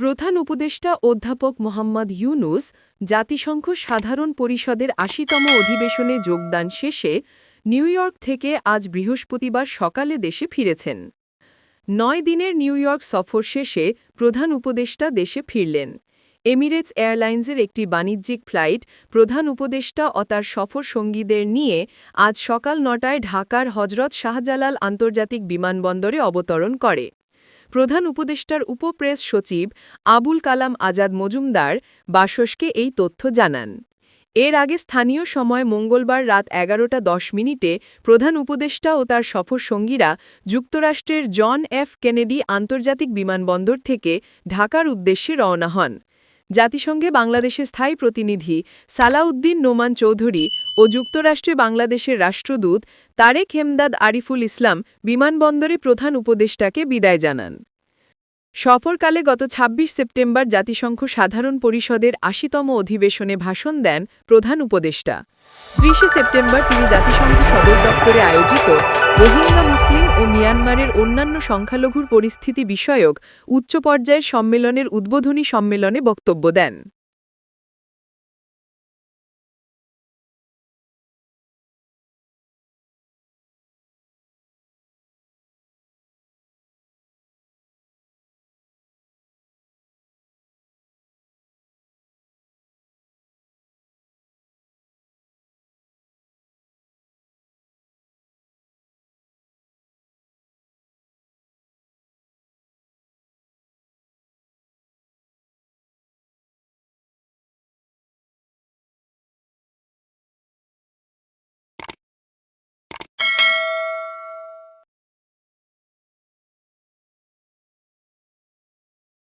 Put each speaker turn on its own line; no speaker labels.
প্রধান উপদেষ্টা অধ্যাপক মোহাম্মদ ইউনুস জাতিসংঘ সাধারণ পরিষদের আশিতম অধিবেশনে যোগদান শেষে নিউ ইয়র্ক থেকে আজ বৃহস্পতিবার সকালে দেশে ফিরেছেন। নয় দিনের নিউ ইয়র্ক সফর শেষে প্রধান উপদেষ্টা দেশে ফিরলেন। এমিরেটস এয়ারলাইন্সের একটি বাণিজ্যিক ফ্লাইট প্রধান উপদেষ্টা ও তার সফর সঙ্গীদের নিয়ে আজ সকাল নটায় ঢাকার হজরত শাহজালাল আন্তর্জাতিক বিমানবন্দরে অবতরণ করে। প্রধান উপদেষ্টার উপপ্রেস সচিব আবুল কালাম আজাদ মজুমদার বাসসকে এই তথ্য জানান। এর আগে স্থানীয় সময় মঙ্গলবার রাত এগারোটা দশ মিনিটে প্রধান উপদেষ্টা ও তার সফর সঙ্গীরা যুক্তরাষ্ট্রের জন এফ কেনেডি আন্তর্জাতিক বিমানবন্দর থেকে ঢাকার উদ্দেশ্যে রওনা হন। জাতিসংঘে বাংলাদেশের স্থায়ী প্রতিনিধি সালাউদ্দিন নোমান চৌধুরী ও যুক্তরাষ্ট্রে বাংলাদেশের রাষ্ট্রদূত তারেক হেমদাদ আরিফুল ইসলাম বিমানবন্দরে প্রধান উপদেষ্টাকে বিদায় জানান। সফরকালে গত ২৬ সেপ্টেম্বর জাতিসংঘ সাধারণ পরিষদের আশিতম অধিবেশনে ভাষণ দেন প্রধান উপদেষ্টা। ত্রিশে সেপ্টেম্বর তিনি জাতিসংঘ সদর দপ্তরে আয়োজিত রোহিঙ্গা, মুসলিম ও মিয়ানমারের অন্যান্য সংখ্যালঘুর পরিস্থিতি বিষয়ক উচ্চ পর্যায়ের সম্মেলনের উদ্বোধনী সম্মেলনে বক্তব্য দেন।